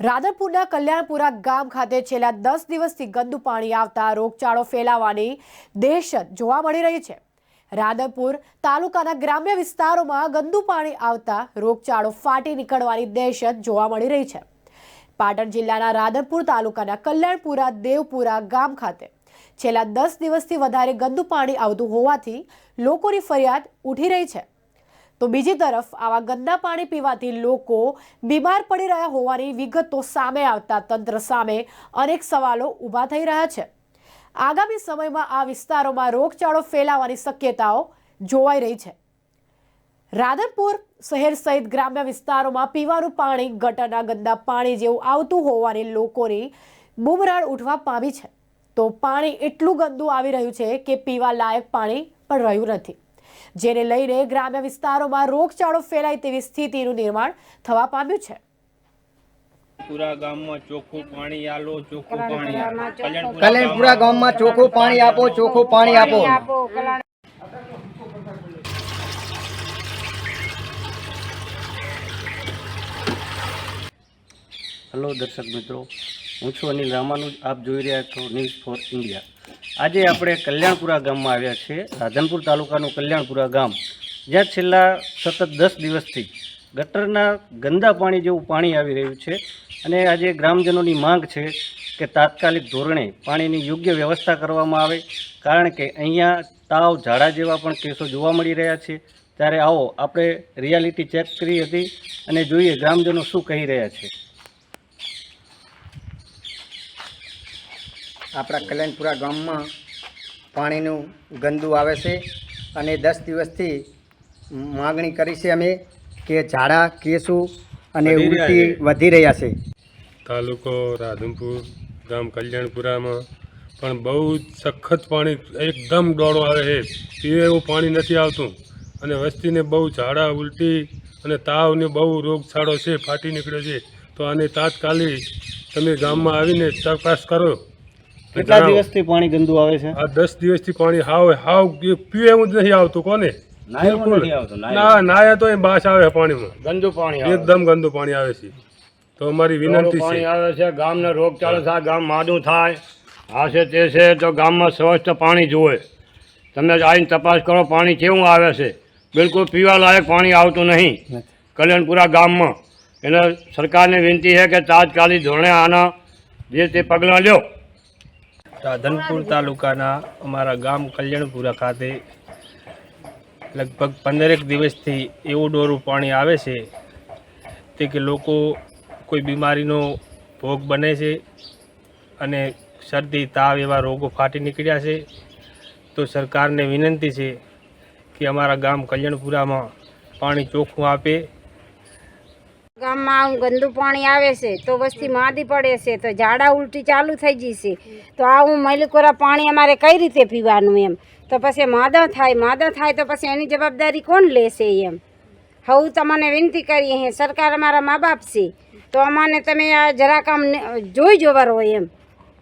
રાધનપુરના કલ્યાણપુરા ગામ ખાતે છેલ્લા દસ દિવસથી ગંદુ પાણી આવતા રોગચાળો ફેલાવાની દહેશત જોવા મળી રહી છે. રાધનપુર તાલુકાના ગ્રામ્ય વિસ્તારોમાં ગંદુ પાણી આવતા રોગચાળો ફાટી નીકળવાની દહેશત જોવા મળી રહી છે. પાટણ જિલ્લાના રાધનપુર તાલુકાના કલ્યાણપુરા દેવપુરા ગામ ખાતે છેલ્લા દસ દિવસથી વધારે ગંદુ પાણી આવતું હોવાથી લોકોની ફરિયાદ ઉઠી રહી છે. તો બીજી તરફ આવા ગંદા પાણી પીવાથી લોકો બીમાર પડી રહ્યા હોવાની વિગતો સામે આવતા તંત્ર સામે અનેક સવાલો ઊભા થઈ રહ્યા છે. આગામી સમયમાં આ વિસ્તારોમાં રોગચાળો ફેલાવાની શક્યતાઓ જોવાઈ રહી છે. રાધનપુર શહેર સહિત ગ્રામ્ય વિસ્તારોમાં પીવાનું પાણી ગટરના ગંદા પાણી જેવું આવતું હોવાની લોકોની બુમરાળ ઉઠવા પામી છે. તો પાણી એટલું ગંદુ આવી રહ્યું છે કે પીવા લાયક પાણી પણ રહ્યું નથી. જેને લઈને ગ્રામ્ય વિસ્તારોમાં રોગચાળો ફેલાય તેવી સ્થિતિનું નિર્માણ થવા પામ્યું છે. પુરા ગામમાં ચોખ્ખું પાણી આલો ચોખ્ખું પાણી કલ્યાણપુરા ગામમાં ચોખ્ખું પાણી આપો ચોખ્ખું પાણી આપો. હેલો દર્શક મિત્રો હું છું અનિલ રામાનુજ. આપ જોઈ રહ્યા છો ન્યૂઝ ફોર ઇન્ડિયા આજે આપણે કલ્યાણપુરા ગામમાં આવ્યા છે રાધનપુર તાલુકાનું કલ્યાણપુરા ગામ. જ્યાં છેલ્લા સતત દસ દિવસથી ગટરના ગંદા પાણી જેવું પાણી આવી રહ્યું છે અને આજે ગ્રામજનોની માંગ છે કે તાત્કાલિક ધોરણે પાણીની યોગ્ય વ્યવસ્થા કરવામાં આવે. કારણ કે અહીંયા તાવ, ઝાડા જેવા પણ કેસો જોવા મળી રહ્યા છે. ત્યારે આવો, આપણે રિયાલિટી ચેક કરી હતી અને જોઈએ ગ્રામજનો શું કહી રહ્યા છે. આપણા કલ્યાણપુરા ગામમાં પાણીનું ગંદુ આવે છે અને દસ દિવસથી માગણી કરી છે અમે કે ઝાડા કેસું અને ઉલટી વધી રહ્યા છે. તાલુકો રાધનપુર ગામ કલ્યાણપુરામાં પણ બહુ જ સખત પાણી એકદમ ડોળો આવે છે. એ એવું પાણી નથી આવતું અને વસ્તીને બહુ ઝાડા ઉલટી અને તાવને બહુ રોગચાળો છે ફાટી નીકળ્યો છે. તો આને તાત્કાલિક તમે ગામમાં આવીને તપાસ કરો. કેટલા. દિવસથી પાણી ગંદુ આવે છે? આ દસ દિવસથી પાણી હાવ હાવ પીવે એવું જ નથી આવતું કોને. ના નાયા તો એ બાસ આવે પાણીમાં. ગંદુ પાણી એકદમ ગંદુ પાણી આવે છે. તો અમારી વિનંતી વિનંતી પાણી આવે છે ગામને રોગચાળો થાય ગામ માદું થાય આ છે તે છે તો ગામમાં સ્વચ્છ પાણી જુએ. તમે આવીને તપાસ કરો પાણી કેવું આવે છે. બિલકુલ પીવા લાયક પાણી આવતું નહીં. કલ્યાણપુરા ગામમાં. એટલે સરકારને વિનંતી છે કે તાત્કાલિક ધોરણે આના જે તે પગલાં લ્યો. રાધનપુર તાલુકાના અમારા ગામ કલ્યાણપુરા ખાતે લગભગ પંદરેક દિવસથી એવું ડોરું પાણી આવે છે તે કે લોકો કોઈ બીમારીનો ભોગ બને છે અને શરદી, તાવ એવા રોગો ફાટી નીકળ્યા છે, તો સરકારને વિનંતી છે કે અમારા ગામ કલ્યાણપુરામાં પાણી ચોખ્ખું આપે ગામમાં ગંદુ પાણી આવે છે, તો વસ્તી માદી પડે છે, તો ઝાડા ઉલટી ચાલુ થઈ જશે તો આવું મલિકોરા પાણી અમારે કઈ રીતે પીવાનું એમ? તો પછી માદા થાય માદા થાય તો પછી એની જવાબદારી કોણ લેશે એમ? હું તમને વિનંતી કરીએ સરકાર અમારા મા બાપ છે. તો અમને તમે આ જરાક આમ જોઈ જોવા રહો એમ.